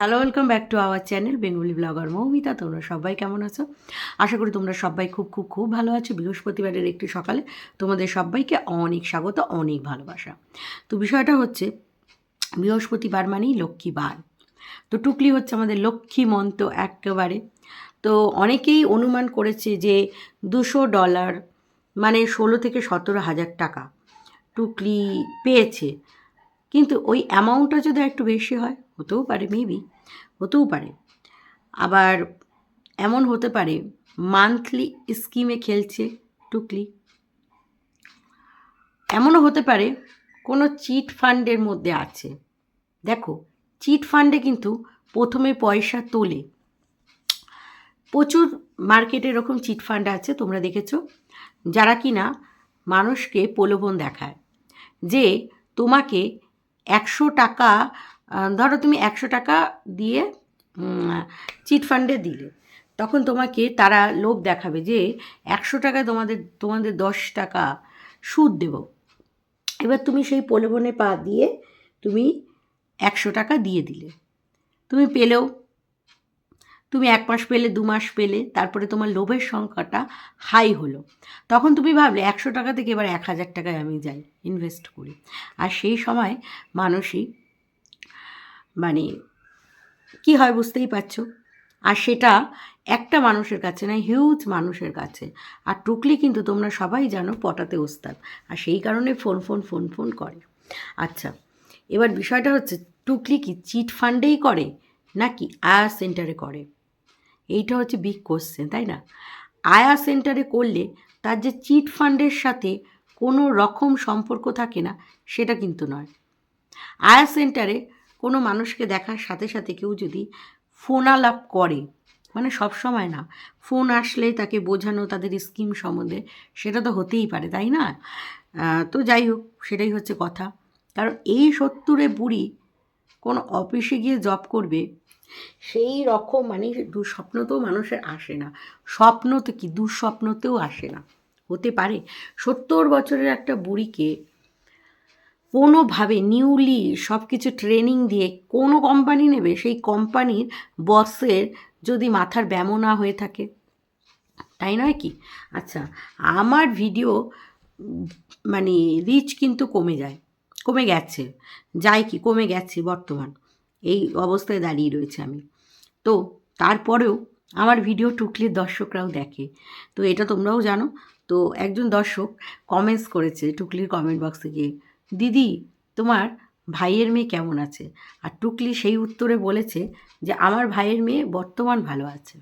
Hello welcome back to our channel Bengali blogger Moumita তোমরা সবাই কেমন আছো? আশা করি তোমরা সবাই খুব খুব খুব ভালো আছো। বৃহস্পতিবারের একটি সকালে তোমাদের সবাইকে অনেক স্বাগত, অনেক ভালোবাসা। তো বিষয়টা হচ্ছে, বৃহস্পতিবার মানেই লক্ষ্মীবার তো টুকলি হচ্ছে আমাদের লক্ষ্মী মন্ত একেবারে। তো অনেকেই অনুমান করেছে যে দুশো ডলার মানে ষোলো থেকে সতেরো হাজার টাকা টুকলি পেয়েছে। কিন্তু ওই অ্যামাউন্টটা যদি একটু বেশি হয়, হতেও পারে মেবি হতেও পারে। আবার এমন হতে পারে মান্থলি স্কিমে খেলছে, টুকলি। এমনও হতে পারে, কোনো চিট ফান্ডের মধ্যে আছে। দেখো চিট ফান্ডে কিন্তু প্রথমে পয়সা তোলে। প্রচুর মার্কেটে এরকম চিট ফান্ড আছে, তোমরা দেখেছ। যারা কিনা মানুষকে প্রলোভন দেখায়। যে তোমাকে একশো টাকা ধরো তুমি একশো টাকা দিয়ে চিট ফান্ডে দিলে। তখন তোমাকে তারা লোভ দেখাবে যে একশো টাকায় তোমাদের তোমাদের দশ টাকা সুদ দেব। এবার তুমি সেই প্রলোভনে পা দিয়ে তুমি একশো টাকা দিয়ে দিলে। তুমি পেলেও তুমি এক মাস পেলে, দু মাস পেলে, তারপরে তোমার লোভের সংখ্যাটা হাই হলো। তখন তুমি ভাবলে, একশো টাকা থেকে এবার এক হাজার টাকায় আমি যাই ইনভেস্ট করি। আর সেই সময় মানুষই মানে কি হয় বুঝতেই পারছ? আর সেটা একটা মানুষের কাছে না হিউজ মানুষের কাছে। আর টুকলি কিন্তু তোমরা সবাই জানো পটাতে ওস্তাদ। আর সেই কারণে ফোন ফোন ফোন ফোন করে। আচ্ছা এবার বিষয়টা হচ্ছে, টুকলি কি চিট ফান্ডেই করে, নাকি আয়া সেন্টারে করে? এইটা হচ্ছে বিগ কোশ্চেন তাই না? আয়া সেন্টারে করলে তার যে চিট ফান্ডের সাথে কোনো রকম সম্পর্ক থাকে না, সেটা কিন্তু নয়। আয়া সেন্টারে কোনো মানুষকে দেখার সাথে সাথে কেউ যদি ফোন আলাপ করে মানে সব সময় না ফোন আসলে তাকে বোঝানো, তাদের স্কিম সম্বন্ধে, সেটা তো হতেই পারে, তাই না? তো যাই হোক, সেটাই হচ্ছে কথা। কারণ এই সত্তরে বুড়ি কোনো অফিসে গিয়ে জব করবে সেই রকম মানে দুঃস্বপ্নতেও মানুষের আসে না। স্বপ্ন তো কি? দুঃস্বপ্নতেও আসে না। হতে পারে। সত্তর বছরের একটা বুড়িকে কোনোভাবে নিউলি সব কিছু ট্রেনিং দিয়ে কোনো কোম্পানি নেবে, সেই কোম্পানির বসের যদি মাথার ব্যামো না হয়ে থাকে। তাই নয় কি? আচ্ছা আমার ভিডিও মানে রিচ কিন্তু কমে যায়, কমে গেছে, যায় কি? কমে গেছে বর্তমান। এই অবস্থায় দাঁড়িয়ে রয়েছে আমি। তো তারপরেও আমার ভিডিও টুকলির দর্শকরাও দেখে। তো এটা তোমরাও জানো। তো একজন দর্শক কমেন্টস করেছে টুকলির কমেন্ট বক্সে গিয়ে, দিদি, তোমার ভাইয়ের মেয়ে কেমন আছে? আর টুকলি সেই উত্তরে বলেছে যে, আমার ভাইয়ের মেয়ে বর্তমান ভালো আছে।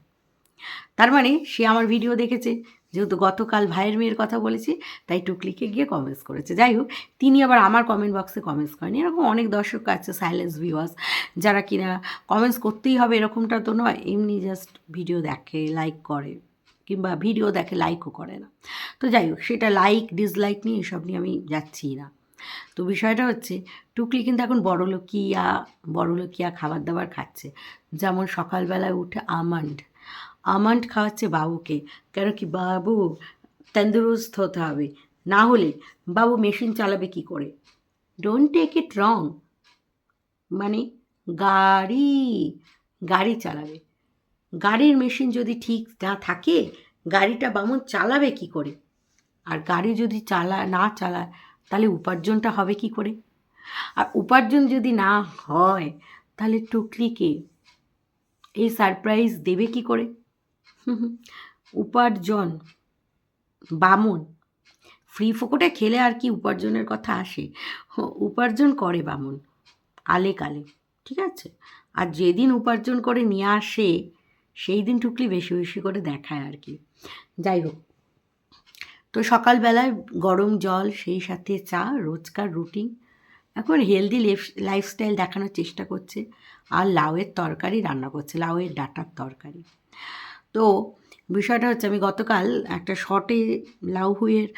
তার মানে সে আমার ভিডিও দেখেছে। যেহেতু গতকাল ভাইয়ের মেয়ের কথা বলেছি, তাই টুকলিকে গিয়ে কমেন্টস করেছে। যাই হোক, তিনি আবার আমার কমেন্ট বক্সে কমেন্টস করেন। এরকম অনেক দর্শক আছে সাইলেন্স ভিউয়ার্স যারা কিনা কমেন্টস করতেই হবে এরকমটা তো নয়, এমনি জাস্ট ভিডিও দেখে লাইক করে, কিংবা ভিডিও দেখে লাইকও করে না। তো যাই হোক, সেটা লাইক ডিসলাইক নিয়ে এসব নিয়ে আমি যাচ্ছি না। তো বিষয়টা হচ্ছে, টুকলি কিন্তু এখন বড়লোকিয়া বড়লোকিয়া খাবার দাবার খাচ্ছে। যেমন সকালবেলায় উঠে আমন্ড আমন্ড খাওয়াচ্ছে বাবুকে কেন কি বাবু তন্দুরুস্ত হতে হবে না হলে বাবু মেশিন চালাবে কি করে ডোন্ট টেক ইট রং মানে গাড়ি গাড়ি চালাবে গাড়ির মেশিন যদি ঠিক না থাকে গাড়িটা বামুন চালাবে কি করে আর গাড়ি যদি চালা না চালায় তাহলে উপার্জনটা হবে কি করে আর উপার্জন যদি না হয় তাহলে টুকলিকে এই সারপ্রাইজ দেবে কি করে। উপার্জন, বামন ফ্রি ফোকটে খেলে আর কি উপার্জনের কথা আসে। উপার্জন করে বামন আলে কালে, ঠিক আছে? আর যেদিন উপার্জন করে নিয়ে আসে, সেই দিন টুকলি বেশি বেশি করে দেখায় আর কি। যাই হোক, তো সকালবেলায় গরম জল, সেই সাথে চা, রোজকার রুটিন এখন হেলদি লাইফস্টাইল দেখানোর চেষ্টা করছে। আর লাউয়ের তরকারি রান্না করছে, লাউয়ের ডাটার তরকারি। তো বিষয়টা হচ্ছে আমি গতকাল একটা শর্টে লাউ হুইয়ের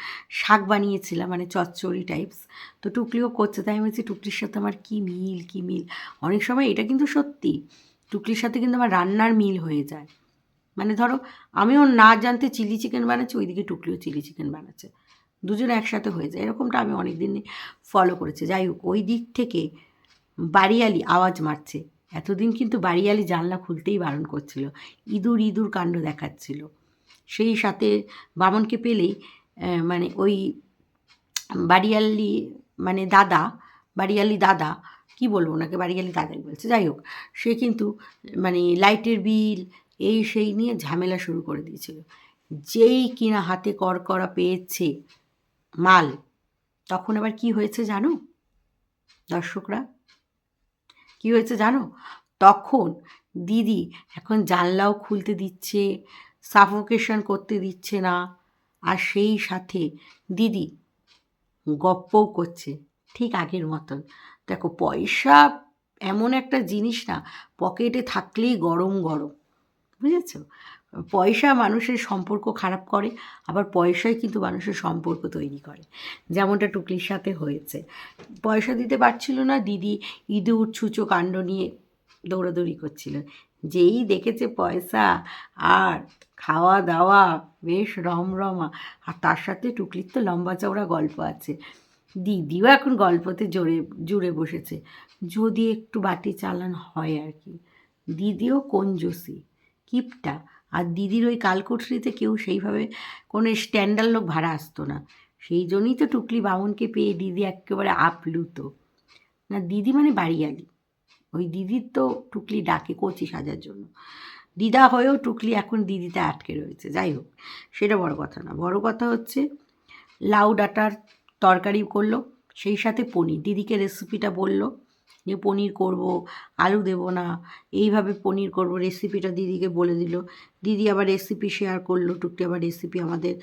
শাক বানিয়েছিলাম মানে চচ্চড়ি টাইপস তো টুকলিও করছে, তাই আমি বলছি, টুকলির সাথে আমার কী মিল কী মিল? অনেক সময় এটা কিন্তু সত্যি, টুকলির সাথে কিন্তু আমার রান্নার মিল হয়ে যায়। মানে ধরো, আমিও না জানতে চিলি চিকেন বানাচ্ছি, ওইদিকে টুকলিও চিলি চিকেন বানাচ্ছে। দুজনে একসাথে হয়ে যায়, এরকমটা আমি অনেক দিন ফলো করেছি। যাই হোক, ওই দিক থেকে বাড়িয়ালি আওয়াজ মারছে। এতদিন কিন্তু বাড়িয়ালি জানলা খুলতেই বারণ করছিল, ইঁদুর ইঁদুর কাণ্ড দেখাচ্ছিল। সেই সাথে বামনকে পেলেই মানে ওই বাড়িয়ালি মানে দাদা, বাড়িয়ালি দাদা, কি বলব ওনাকে, বাড়িয়ালি দাদাই বলছে, যাই হোক, সে কিন্তু মানে লাইটের বিল, এই সেই নিয়ে ঝামেলা শুরু করে দিয়েছিল। যেই কিনা হাতে কড়কড়া পেয়েছে মাল, তখন আবার কি হয়েছে জানো? দর্শকরা কি হয়েছে জানো? তখন দিদি এখন জানলাও খুলতে দিচ্ছে সাফোকেশন করতে দিচ্ছে না। আর সেই সাথে দিদি গপ্পও করছে, ঠিক আগের মতন। দেখো, পয়সা এমন একটা জিনিস না, পকেটে থাকলেই গরম গরম, বুঝেছ? পয়সা মানুষের সম্পর্ক খারাপ করে, আবার পয়সাই কিন্তু মানুষের সম্পর্ক তৈরি করে। যেমনটা টুকলির সাথে হয়েছে। পয়সা দিতে পারছিল না, দিদি ইঁদুর, ছুঁচো, কাণ্ড নিয়ে দৌড়াদৌড়ি করছিল। যেই দেখেছে পয়সা আর খাওয়া দাওয়া বেশ রমরমা, আর তার সাথে টুকলির তো লম্বা চওড়া গল্প আছে। দিদিও এখন গল্পতে জোরে, জুড়ে বসেছে। যদি একটু বাটি চালান হয় আর কি। দিদিও কঞ্জুসি কিপটা আর দিদির ওই কালকুঠরিতে কেউ সেইভাবে কোনো স্ট্যান্ডার্ড লোক ভাড়া আসতো না। সেই জন্যই তো টুকলি বামনকে পেয়ে দিদি একেবারে আপ্লুত। না, দিদি মানে বাড়িয়ালি। ওই দিদির তো টুকলি ডাকে কচি সাজার জন্য। দিদা হয়েও টুকলি এখন দিদিতে আটকে রয়েছে। যাই হোক, সেটা বড় কথা না। বড় কথা হচ্ছে, লাউ ডাটার তরকারি করল, সেই সাথে পনির। দিদিকে রেসিপিটা বলল যে পনির করব, আলু দেবো না, এইভাবে পনির করব। রেসিপিটা দিদিকে বলে দিল। দিদি আবার রেসিপি শেয়ার করল টুকটি আবার রেসিপি আমাদের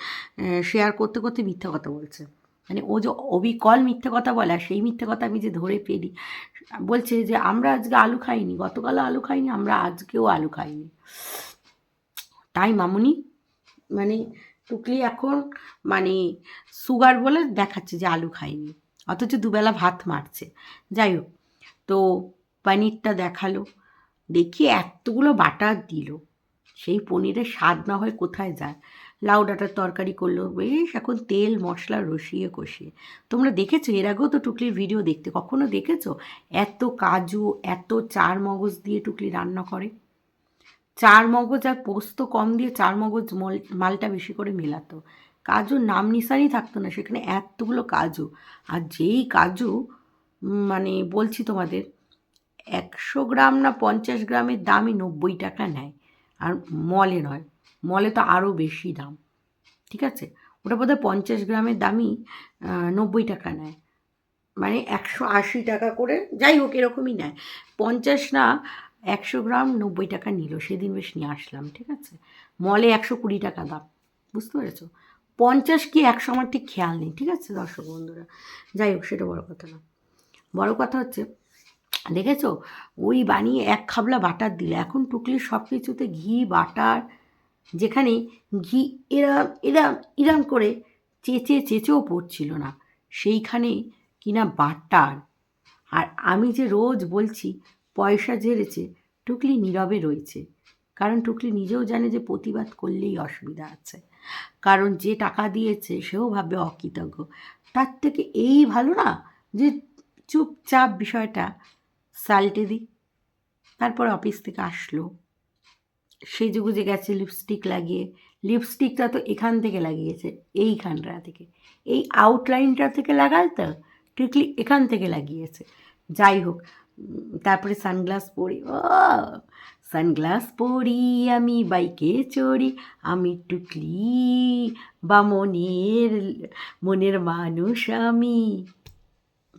শেয়ার করতে করতে মিথ্যা কথা বলছে। মানে ও যে অবিকল মিথ্যে কথা বলে, আর সেই মিথ্যে কথা আমি যে ধরে পেরি বলছে যে আমরা আজকে আলু খাইনি, গতকালও আলু খাইনি, আমরা আজকেও আলু খাইনি। তাই মামুনি মানে টুকলি এখন মানে সুগার বলে দেখাচ্ছে যে আলু খাইনি, অথচ দুবেলা ভাত মারছে। যাই হোক তো পনিরটা দেখাল। দেখি এতগুলো বাটার দিল। সেই পনিরের স্বাদ না হয় কোথায় যায়? লাউ ডাঁটার তরকারি করল। বেশ, এখন তেল, মশলা, রসিয়ে কষিয়ে। তোমরা দেখেছ? এর আগেও তো টুকলির ভিডিও দেখতে। কখনো দেখেছ? এত কাজু, এত চার মগজ দিয়ে টুকলি রান্না করে। চার মগজ আর পোস্ত কম দিয়ে চার মগজ মল- মালটা বেশি করে মেলাতো। কাজুর নাম নিশানই থাকতো না। সেখানে এতগুলো কাজু। আর যেই কাজু মানে বলছি তোমাদের, একশো গ্রাম না পঞ্চাশ গ্রামের দামই নব্বই টাকা নেয়। আর মলে নয়, মলে তো আরও বেশি দাম, ঠিক আছে? ওটা বোধহয় পঞ্চাশ গ্রামের দামই নব্বই টাকা নেয়। মানে একশো আশি টাকা করে, যাই হোক এরকমই নেয়। পঞ্চাশ না একশো গ্রাম নব্বই টাকা নিল, সেদিন বেশ নিয়ে আসলাম, ঠিক আছে? মলে একশো কুড়ি টাকা দাম, বুঝতে পেরেছ? পঞ্চাশ কি একশো, আমার ঠিক খেয়াল নেই, ঠিক আছে দর্শক বন্ধুরা? যাই হোক, সেটা বড় কথা না। বড় কথা হচ্ছে, দেখেছ? ওই বানিয়ে এক খাবলা বাটার দিলে। এখন টুকলির সব কিছুতে ঘি, বাটার, যেখানে ঘি এরাম এরাম ইরাম করে চেঁচে চেঁচেও পড়ছিল না। সেইখানে কিনা বাটার। আর আমি যে রোজ বলছি, পয়সা ঝেড়েছে, টুকলি নীরবে রয়েছে। কারণ টুকলি নিজেও জানে যে প্রতিবাদ করলেই অসুবিধা আছে। কারণ যে টাকা দিয়েছে, সেও ভাববে অকৃতজ্ঞ। তার থেকে এই ভালো না যে চুপচাপ বিষয়টা সাল্টে দিই। তারপর অফিস থেকে আসলো। সেজে গুজে গেছে লিপস্টিক লাগিয়ে। লিপস্টিকটা তো এখান থেকে লাগিয়েছে, এইখানটা থেকে। এই আউটলাইনটা থেকে লাগাল তো টুকলি এখান থেকে লাগিয়েছে। যাই হোক, তারপরে সানগ্লাস পরি। ও সানগ্লাস পরি, আমি বাইকে চড়ি। আমি টুকলি বা মনের মনের মানুষ আমি।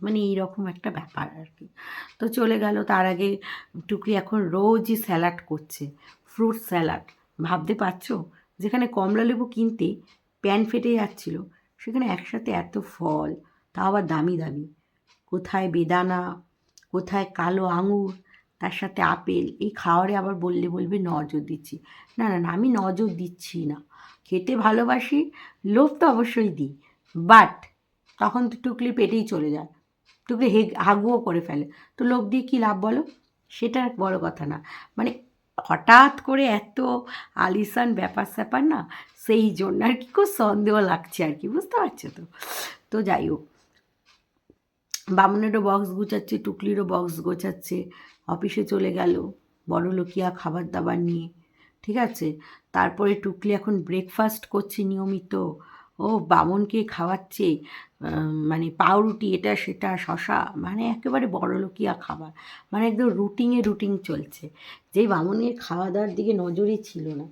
মানে এইরকম একটা ব্যাপার আর কি তো চলে গেল, তার আগে টুকরি এখন রোজই স্যালাড করছে, ফ্রুট স্যালাড। ভাবতে পারছ? যেখানে কমলা লেবু কিনতে প্যান ফেটে যাচ্ছিল, সেখানে একসাথে এত ফল, তাও আবার দামি দামি। কোথায় বেদানা, কোথায় কালো আঙুর, তার সাথে আপেল, এই খাওয়ারে আবার বললে বলবে নজর দিচ্ছি। না না না, আমি নজর দিচ্ছি না। খেতে ভালোবাসি, লোভ তো অবশ্যই দিই, বাট তখন তো টুকলি পেটেই চলে যায়। টুকলি হেগ, হাগুও করে ফেলে। তো লোভ দিয়ে কী লাভ বলো? সেটা বড় কথা না। মানে হঠাৎ করে এত আলিসান ব্যাপার স্যাপার না, সেই জন্য আর কি খুব সন্দেহ লাগছে আর কি, বুঝতে পারছ তো? তো যাই হোক। বামুনেরও বক্স গোছাচ্ছে, টুকলিরও বক্স গোছাচ্ছে অফিসে চলে গেল বড় লোকিয়া খাবার দাবার নিয়ে, ঠিক আছে? তারপরে টুকলি এখন ব্রেকফাস্ট করছে নিয়মিত। ও বামনকে খাওয়াচ্ছে মানে পাউরুটি, এটা সেটা শশা মানে একেবারে বড় লোকিয়া খাবার। মানে একদম রুটিনে রুটিন চলছে। যেই বামনের খাওয়া দাওয়ার দিকে নজরই ছিল না।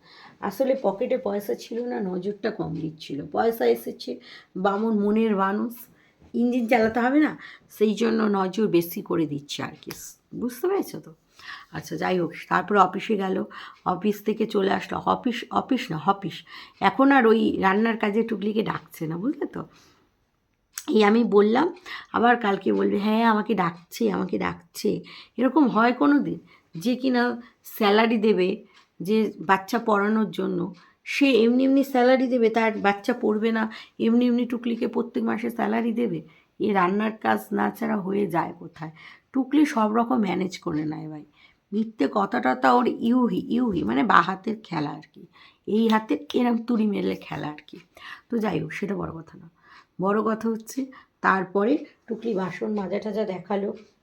আসলে পকেটে পয়সা ছিল না, নজরটা কম দিচ্ছিল। পয়সা এসেছে, বামন মনের মানুষ, ইঞ্জিন চালাতে হবে না, সেই জন্য নজর বেশি করে দিচ্ছে আর কি। বুঝতে পেরেছ তো? আচ্ছা যাই হোক, তারপরে অফিসে গেল। অফিস থেকে চলে আসলো। অফিস অফিস না, অফিস। এখন আর ওই রান্নার কাজে টুকলিকে ডাকছে না, বুঝলে তো? এই আমি বললাম, আবার কালকে বলবে হ্যাঁ আমাকে ডাকছে আমাকে ডাকছে। এরকম হয় কোনো দিন যে কিনা স্যালারি দেবে যে বাচ্চা পড়ানোর জন্য, সে এমনি এমনি স্যালারি দেবে, তার বাচ্চা পড়বে না, এমনি এমনি টুকলিকে প্রত্যেক মাসে স্যালারি দেবে। এ রান্নার কাজ না ছাড়া হয়ে যায় কোথায়? টুকলি সব রকম ম্যানেজ করে নেয় ভাই। মিথ্যে কথাটা তা ওর ইউহি ইউহি মানে বা হাতের খেলা আর কি। এই হাতের এরম তুড়ি মেলে খেলা আর কি। তো যাই হোক, সেটা বড় কথা না। বড় কথা হচ্ছে, তারপরে টুকলি বাসন মাজা টাজা দেখাল।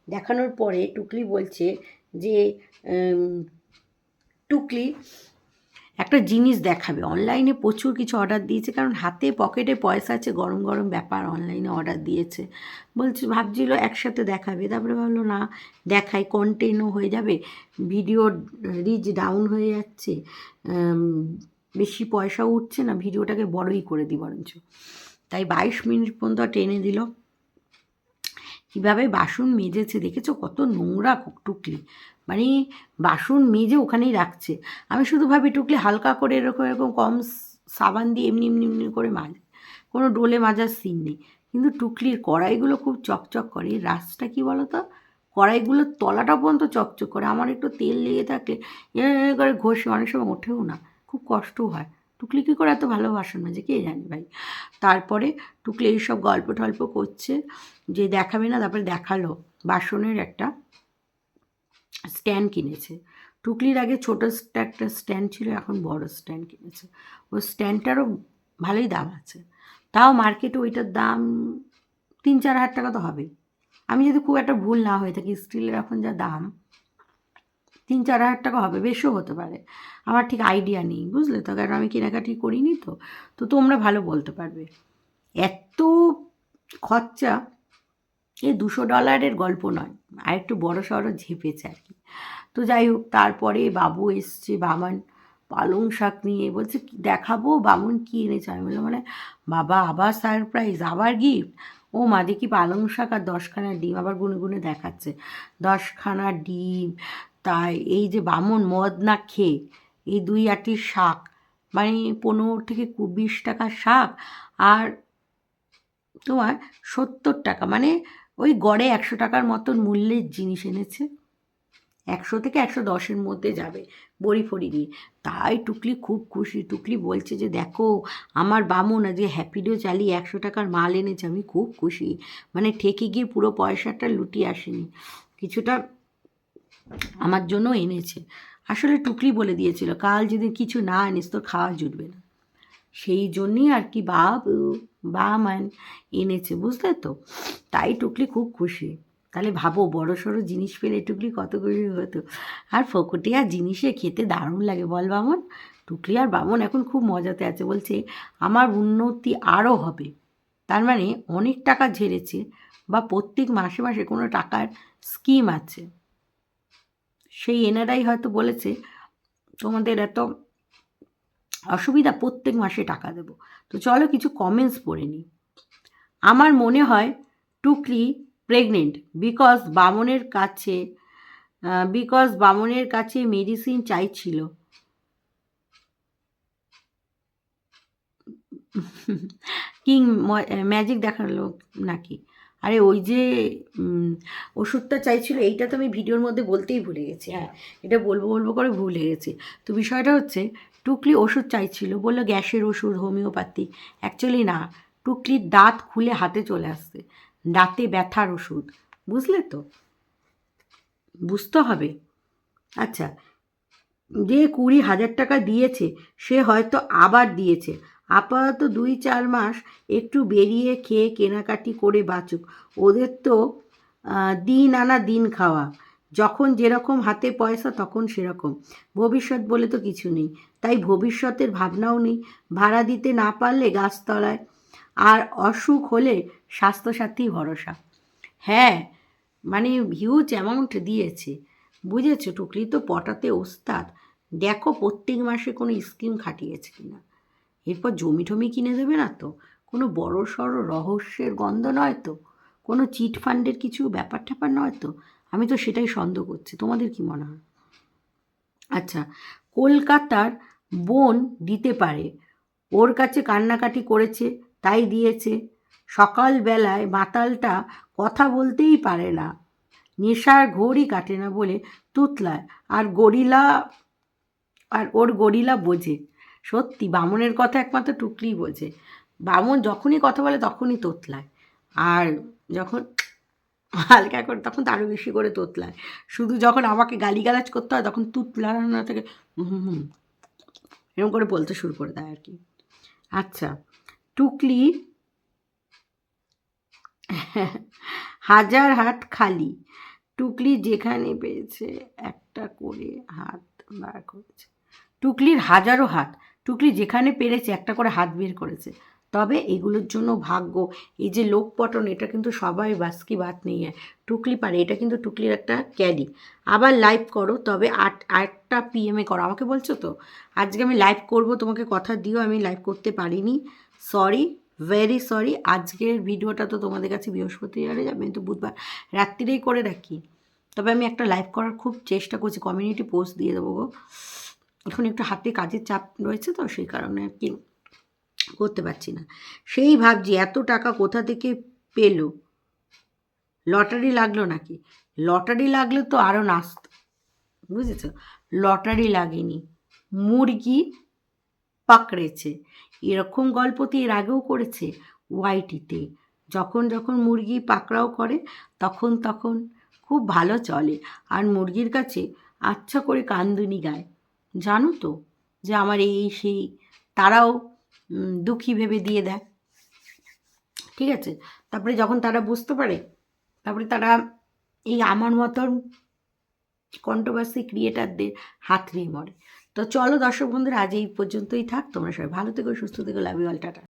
দেখানোর পরে টুকলি বলছে যে টুকলি একটা জিনিস দেখাবে। অনলাইনে প্রচুর কিছু অর্ডার দিয়েছে, কারণ হাতে পকেটে পয়সা আছে, গরম গরম ব্যাপার অনলাইনে অর্ডার দিয়েছে। বলছে, ভাবছিল একসাথে দেখাবে। তারপরে ভাবলো, না, দেখাই কন্টেন্টও হয়ে যাবে। ভিডিও রিচ ডাউন হয়ে যাচ্ছে। বেশি পয়সা উঠছে না ভিডিওটাকে বড়ই করে দিই বরঞ্চ। তাই বাইশ মিনিট পর্যন্ত টেনে দিল। কীভাবে বাসন মেজেছে দেখেছ? কত নোংরা টুকলি মানে বাসন মেজে ওখানেই রাখছে। আমি শুধু ভাবি টুকলি হালকা করে এরকম এরকম কম সাবান দিয়ে এমনি এমনি এমনি করে মাঝে কোনো ডোলে মাজার সিন নেই। কিন্তু টুকলির কড়াইগুলো খুব চকচক করে। রাসটা কী বলো তো কড়াইগুলোর তলাটা পর্যন্ত চকচক করে। আমার একটু তেল লেগে থাকলে এ করে ঘষে। অনেক সময় ওঠেও না। খুব কষ্ট হয়। টুকলি কী করে এত ভালো বাসন মাজে কে জানি ভাই। তারপরে টুকলি এইসব গল্প টল্প করছে, যে দেখাবে না, তারপরে দেখাল। বাসনের একটা স্ট্যান্ড কিনেছে। টুকলির আগে ছোটো একটা স্ট্যান্ড ছিল, এখন বড় স্ট্যান্ড কিনেছে। ওই স্ট্যান্ডটারও ভালোই দাম আছে। তাও মার্কেটে ওইটার দাম তিন চার হাজার টাকা তো হবেই। আমি যদি খুব একটা ভুল না হয়ে থাকি, স্টিলের এখন যা দাম তিন চার হাজার টাকা হবে, বেশিও হতে পারে। আমার ঠিক আইডিয়া নেই, বুঝলে তো? কারণ আমি কেনাকাটি করিনি তো। তো তোমরা ভালো বলতে পারবে। এত খরচা এ দুশো ডলারের গল্প নয়, আর একটু বড়ো সড়ো ঝেপেছে আর কি। তো যাই হোক, তারপরে বাবু এসছে, বামন পালং শাক নিয়ে, বলছে, "কি দেখাবো? বামুন কী এনেছে? আমি বললাম মানে বাবা, আবার সারপ্রাইজ আবার গিফট ও মা, দেখি পালং শাক আর দশখানা ডিম। আবার গুনে গুনে দেখাচ্ছে, দশখানা ডিম তাই এই যে বামন মদ না খেয়ে এই দুই আটির শাক মানে পনেরো থেকে বিশ টাকার শাক আর তোমার সত্তর টাকা মানে ওই গড়ে একশো টাকার মতন মূল্যের জিনিস এনেছে। একশো থেকে একশো দশের মধ্যে যাবে বড়ি ফড়ি নিয়ে। তাই টুকলি খুব খুশি, টুকলি বলছে যে দেখো আমার বামুন আজকে হ্যাপিডো চালিয়ে একশো টাকার মাল এনেছে, আমি খুব খুশি। মানে ঠেকে গিয়ে পুরো পয়সাটা লুটিয়ে আসেনি। কিছুটা আমার জন্য এনেছে। আসলে টুকলি বলে দিয়েছিল, কাল যদি কিছু না আনিস তোর খাওয়া জুটবে না। সেই জন্যই আর কি বাবু বা মান এনেছে, বুঝলে তো? তাই টুকলি খুব খুশি। তাহলে ভাবো, বড় সড়ো জিনিস পেলে টুকলি কত খুশি হতো। আর ফকটিয়া জিনিসে খেতে দারুণ লাগে, বল বামন? টুকলি আর বামন এখন খুব মজাতে আছে, বলছে, আমার উন্নতি আরও হবে। তার মানে অনেক টাকা ঝেড়েছে বা প্রত্যেক মাসে মাসে কোনো টাকার স্কিম আছে। সেই এনারাই হয়তো বলেছে তোমাদের এত অসুবিধা প্রত্যেক মাসে টাকা দেবো তো চলো কিছু কমেন্টস পড়ে নিই আমার মনে হয় টুকলি প্রেগনেন্ট বিকজ বামনের কাছে বিকজ বামনের কাছে মেডিসিন চাইছিল কিং ম্যাজিক দেখাল নাকি আরে ওই যে ওষুধটা চাইছিল এইটা তো আমি ভিডিওর মধ্যে বলতেই ভুলে গেছি। হ্যাঁ। এটা বলব বলব করে ভুলে গেছি। তো বিষয়টা হচ্ছে টুকলি ওষুধ চাইছিল বলল গ্যাসের ওষুধ হোমিওপ্যাথি। অ্যাকচুয়ালি না টুকলির দাঁত খুলে হাতে চলে আসছে। দাঁতে ব্যথার ওষুধ। বুঝলে তো? বুঝতে হবে। আচ্ছা যে কুড়ি হাজার টাকা দিয়েছে সে হয়তো আবার দিয়েছে। আপাতত দুই চার মাস একটু বেরিয়ে খেয়ে কেনাকাটি করে বাঁচুক। ওদের তো দিন আনা দিন খাওয়া। যখন যেরকম হাতে পয়সা তখন সেরকম। ভবিষ্যৎ বলে তো কিছু নেই। তাই ভবিষ্যতের ভাবনাও নেই। ভাড়া দিতে না পারলে গাছতলায়। আর অসুখ হলে স্বাস্থ্যসাথী ভরসা। হ্যাঁ মানে হিউজ অ্যামাউন্ট দিয়েছে। বুঝেছ টুকলি তো পটাতে ওস্তাদ। দেখো প্রত্যেক মাসে কোনো স্কিম খাটিয়েছে কিনা। এরপর জমি টমি কিনে দেবে না তো? কোনো বড় সড়ো রহস্যের গন্ধ নয় তো? কোনো চিট ফান্ডের কিছু ব্যাপার ট্যাপার নয় তো? আমি তো সেটাই সন্দেহ করছি, তোমাদের কি মনে হয়? আচ্ছা কলকাতার বোন দিতে পারে। ওর কাছে কান্নাকাটি করেছে, তাই দিয়েছে। সকালবেলায় মাতালটা কথা বলতেই পারে না। নেশার ঘোরই কাটে না বলে তুতলায়। আর গরিলা, আর ওর গরিলা বোঝে। সত্যি, বামনের কথা একমাত্র টুকলি বোঝে বামন যখনই কথা বলে তখনই তোতলায়। আর যখন হালকা করে তখন তো আরও বেশি করে তোতলায়। শুধু যখন আমাকে গালিগালাজ করতে হয় তখন তুতলানো থেকে হুম, এরকম করে বলতে শুরু করে দেয় আর কি। আচ্ছা টুকলি হাজার হাত খালি। টুকলি যেখানে পেয়েছে একটা করে হাত বার করেছে। টুকলির হাজারো হাত। টুকলি যেখানে পেরেছে একটা করে হাত বের করেছে। তবে এগুলোর জন্য ভাগ্য। এই যে লোকপটন এটা কিন্তু সবাই বাস কি বাত নেই। হ্যাঁ টুকলি পারে, এটা কিন্তু টুকলির একটা ক্যাডি আবার লাইভ করো, তবে আট, আটটা পিএমে করো। আমাকে বলছো তো? আজকে আমি লাইভ করব, তোমাকে কথা দিও, আমি লাইভ করতে পারিনি। সরি ভেরি সরি আজকের ভিডিওটা তো তোমাদের কাছে বৃহস্পতিবারে যাবে কিন্তু বুধবার। রাত্রিরেই করে রাখি। তবে আমি একটা লাইভ করার খুব চেষ্টা করছি কমিউনিটি পোস্ট দিয়ে দেবো গো। এখন একটু হাতে কাজের চাপ রয়েছে তো, সেই কারণে আর কি করতে পারছি না। সেই ভাবছি, এত টাকা কোথা থেকে পেল? লটারি লাগল নাকি? লটারি লাগলে তো আরও নাচত বুঝেছ? লটারি লাগেনি, মুরগি পাকড়েছে। এরকম গল্প তো এর আগেও করেছে ওয়াইটিতে যখন যখন মুরগি পাকড়াও করে, তখন তখন খুব ভালো চলে। আর মুরগির কাছে আচ্ছা করে কান্দুনি গায়। জানো তো যে আমার এই সেই তারাও দুঃখী ভেবে দিয়ে দেয়। ঠিক আছে? তারপরে যখন তারা বুঝতে পারে, তারপরে তারা এই আমার মতন কন্ট্রোভার্সি ক্রিয়েটারদের হাত নিয়ে মরে। তো চলো দর্শক বন্ধুরা, আজ এই পর্যন্তই থাক। তোমরা সবাই ভালো থেকো, সুস্থ থেকো লাভ ইউ অল টাটা।